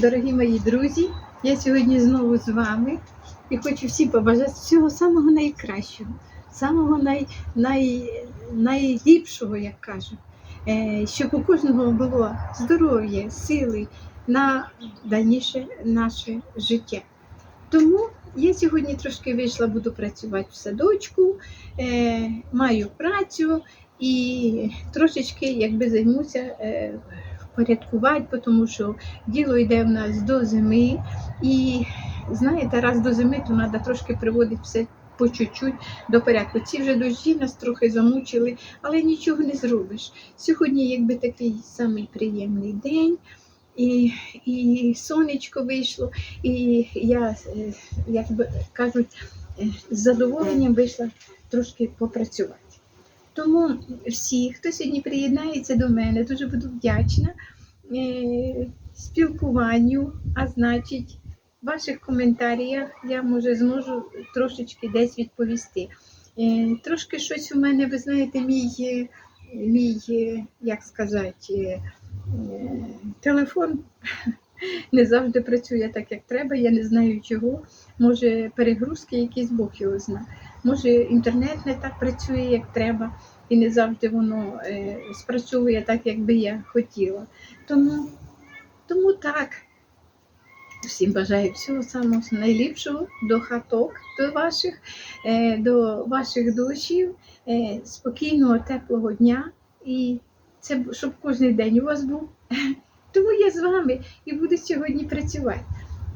Дорогі мої друзі, я сьогодні знову з вами. І хочу всім побажати всього самого найкращого, самого най, най, найліпшого, як кажуть, Е, щоб у кожного було здоров'я, сили на дальніше наше життя. Тому я сьогодні трошки вийшла, буду працювати в садочку, е, маю працю і трошечки якби займуся впорядкувати, тому що діло йде в нас до зими. І знаєте, раз до зими, то треба трошки приводити все по чуть-чуть до порядку. Ці вже дощі нас трохи замучили, але нічого не зробиш. Сьогодні, якби такий самий приємний день. І, і сонечко вийшло, і я, е, як би кажуть, е, з задоволенням вийшла трошки попрацювати. Тому всі, хто сьогодні приєднається до мене, дуже буду вдячна е, спілкуванню, а значить, в ваших коментарях я може зможу трошечки десь відповісти. Е, Трошки щось у мене, ви знаєте, мій, е, мій як сказати, телефон не завжди працює так, як треба. Я не знаю чого. Може, перегрузки якісь Бог його зна. Може, інтернет не так працює, як треба, і не завжди воно е, спрацьовує так, як би я хотіла. Тому, тому так. Всім бажаю всього самого найліпшого до хаток, до ваших, е, до ваших душів, е, спокійного, теплого дня. І це щоб кожен день у вас був. Тому я з вами і буду сьогодні працювати.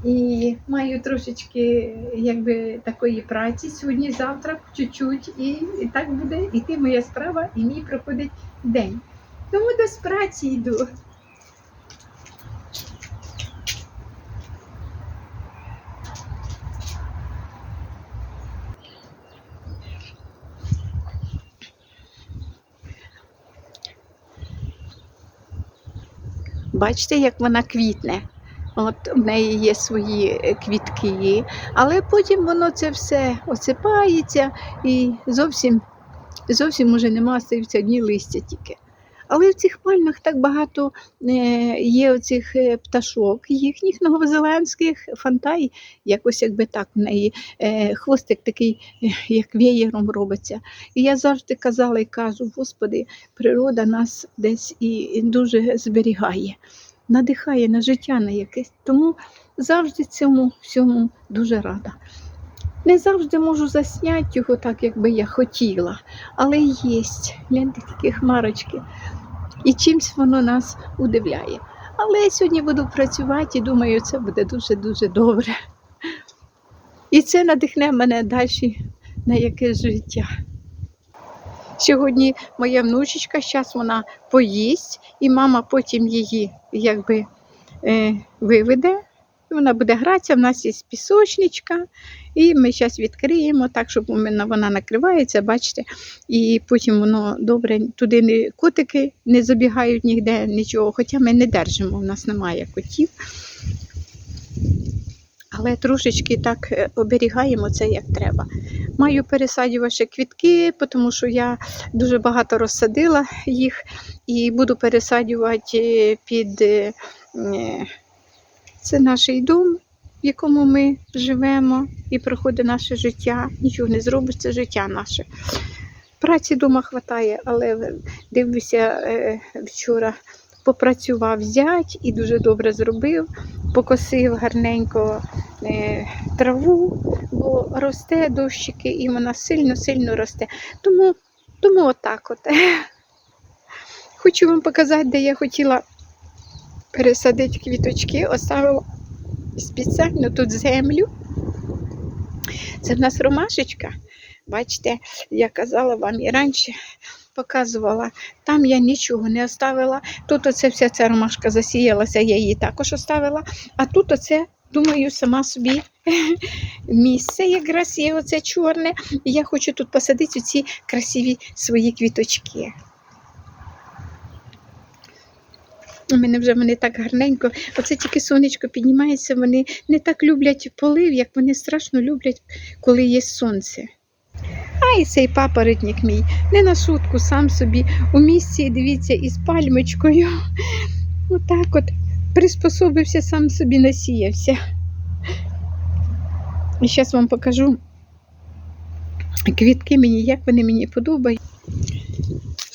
І маю трошечки якби такої праці сьогодні, завтра, чуть-чуть, і, і так буде іти моя справа, і мій проходить день. Тому до праці йду. Бачите, як вона квітне. От в неї є свої е, квітки, але потім воно це все осипається і зовсім, зовсім уже нема, стаються одні листя тільки. Але в цих пальмах так багато е, є оцих е, пташок, їхніх новозеландських фантай, якось якби так в неї е, хвостик такий, як веєром робиться. І я завжди казала і кажу, Господи, природа нас десь і дуже зберігає, надихає на життя на якесь. Тому завжди цьому всьому дуже рада. Не завжди можу засняти його так, як би я хотіла, але є. Гляньте, такі хмарочки. І чимсь воно нас удивляє. Але я сьогодні буду працювати і думаю, це буде дуже-дуже добре. І це надихне мене далі на якесь життя. Сьогодні моя внучечка, зараз вона поїсть, і мама потім її якби е, виведе. Вона буде гратися, в нас є пісочничка, і ми зараз відкриємо так, щоб вона накривається, бачите, і потім воно добре, туди не, котики не забігають ніде, нічого. Хоча ми не держимо, у нас немає котів. Але трошечки так е, оберігаємо це як треба. Маю пересаджувати квітки, тому що я дуже багато розсадила їх і буду пересаджувати під е, е, це наш дом, в якому ми живемо і проходить наше життя. Нічого не зробиш, це життя наше. Праці вдома вистачає, але дивлюся, е, вчора попрацював зять і дуже добре зробив, покосив гарненько е, траву, бо росте дощики і вона сильно-сильно росте. Тому, тому отак от. Хочу вам показати, де я хотіла пересадити квіточки, оставила спеціально тут землю. Це в нас ромашечка. Бачите, я казала вам і раніше показувала, там я нічого не оставила. Тут оце вся ця ромашка засіялася, я її також оставила. А тут оце, думаю, сама собі місце якраз є оце чорне. І я хочу тут посадити ці красиві свої квіточки. У мене вже вони так гарненько. Оце тільки сонечко піднімається, вони не так люблять полив, як вони страшно люблять, коли є сонце. А і цей папоротник мій, не на шутку, сам собі у місці, дивіться, із пальмочкою. Отак от приспособився, сам собі насіявся. І зараз вам покажу квітки мені, як вони мені подобають.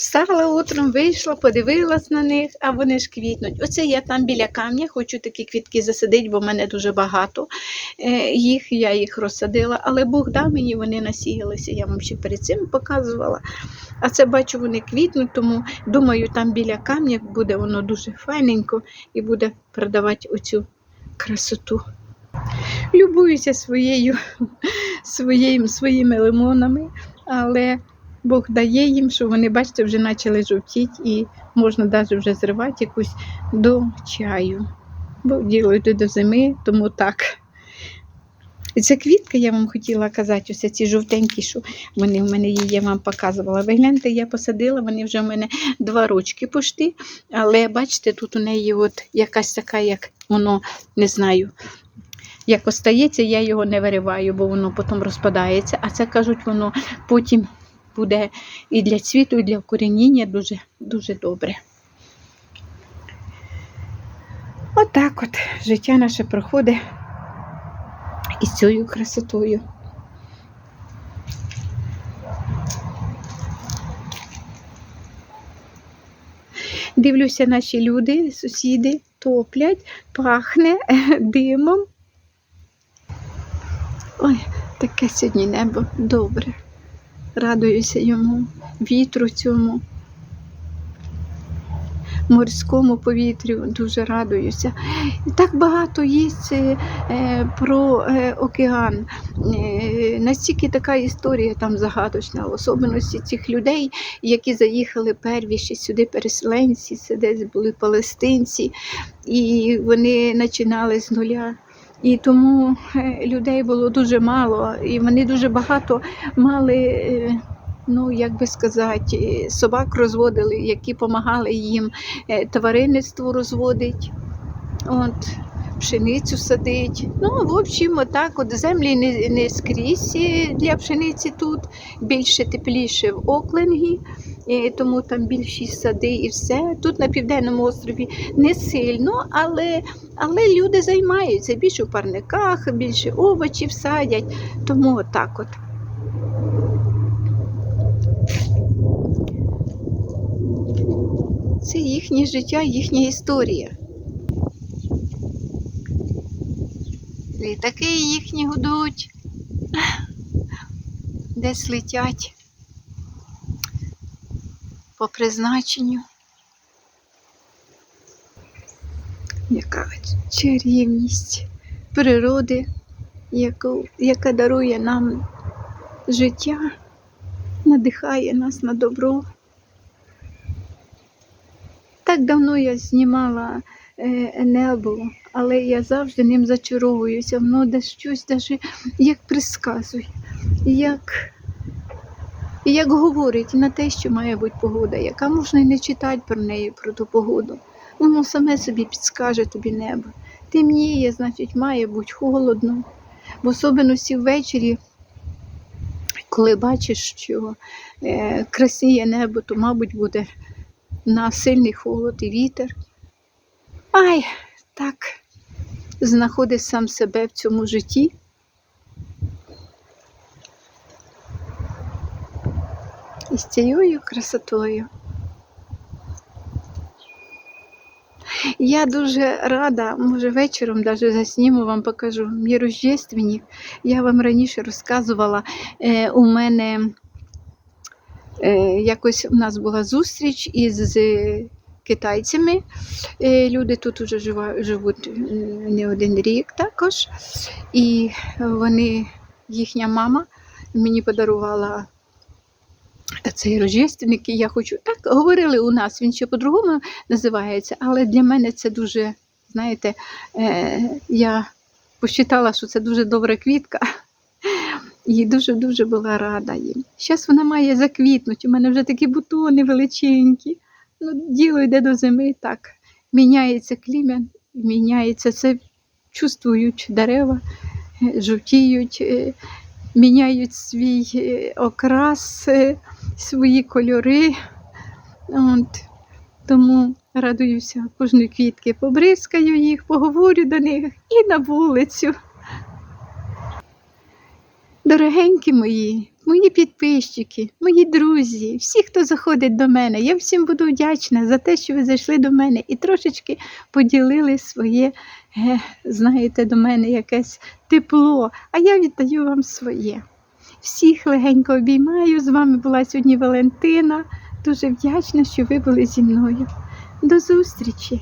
Встала утром, вийшла, подивилась на них, а вони ж квітнуть. Оце я там біля камня, хочу такі квітки засадити, бо в мене дуже багато е, їх, я їх розсадила, але Бог дав мені, вони насіялися, я вам ще перед цим показувала. А це бачу, вони квітнуть, тому думаю, там біля камня буде воно дуже файненько і буде продавати оцю красоту. Любуюся своєю, своїм, своїми лимонами, але Бог дає їм, що вони, бачите, вже почали жовтіти і можна навіть вже зривати якусь до чаю. Бо діло йде до зими, тому так. І ця квітка, я вам хотіла казати, ось ці жовтенькі, що вони в мене є, я вам показувала. Ви гляньте, я посадила, вони вже в мене два рочки пошти. Але бачите, тут у неї от якась така, як воно, не знаю, як остається, я його не вириваю, бо воно потім розпадається. А це кажуть, воно потім буде і для цвіту, і для вкорінення дуже, дуже добре. Отак от життя наше проходить із цією красотою. Дивлюся, наші люди, сусіди топлять, пахне димом. Ой, таке сьогодні небо добре. Радуюся йому, вітру цьому, морському повітрю дуже радуюся. Так багато є е, про е, океан. Е, настільки така історія там загадочна, особливості цих людей, які заїхали первіші сюди, переселенці, це десь були палестинці, і вони починали з нуля. І тому е, людей було дуже мало, і вони дуже багато мали, е, ну як би сказати, собак розводили, які допомагали їм е, тваринництво розводить, от, пшеницю садить. Ну, в общем, отак от землі не, не скрізь для пшениці тут, більше тепліше в Окленгі. Тому там більші сади і все. Тут на південному острові не сильно, але але люди займаються більше в парниках, більше овочів садять, тому отак от. Це їхнє життя, їхня історія. Літаки їхні гудуть, десь летять по призначенню. Яка чарівність природи, яку, яка дарує нам життя, надихає нас на добро. Так давно я знімала е, небо, але я завжди ним зачаровуюся. Воно десь щось даже як присказує, як, як говорить на те, що має бути погода, яка можна і не читати про неї, про ту погоду. Воно саме собі підскаже тобі небо. Темніє, значить, має бути холодно. В особливості ввечері, коли бачиш, що е, красніє небо, то, мабуть, буде на сильний холод і вітер. Ай, так знаходиш сам себе в цьому житті. І з цією красотою. Я дуже рада, може вечором даже засніму вам покажу мій рождественник. Я вам раніше розказувала, е, у мене е, якось у нас була зустріч із китайцями. Е, люди тут вже живуть е, не один рік також. І вони, їхня мама мені подарувала цей рождественник, і я хочу. Так говорили у нас, він ще по-другому називається, але для мене це дуже, знаєте, е, я посчитала, що це дуже добра квітка. І дуже-дуже була рада їм. Зараз вона має заквітнути. У мене вже такі бутони величенькі. Ну, діло йде до зими, так. Міняється клімат, міняється це, чувствують дерева, е, жовтіють, е, міняють свій е, окрас, е, свої кольори. От. Тому радуюся кожної квітки, побризкаю їх, поговорю до них і на вулицю. Дорогенькі мої, мої підписчики, мої друзі, всі, хто заходить до мене, я всім буду вдячна за те, що ви зайшли до мене і трошечки поділили своє, е, знаєте, до мене якесь тепло, а я віддаю вам своє. Всіх легенько обіймаю. З вами була сьогодні Валентина. Дуже вдячна, що ви були зі мною. До зустрічі!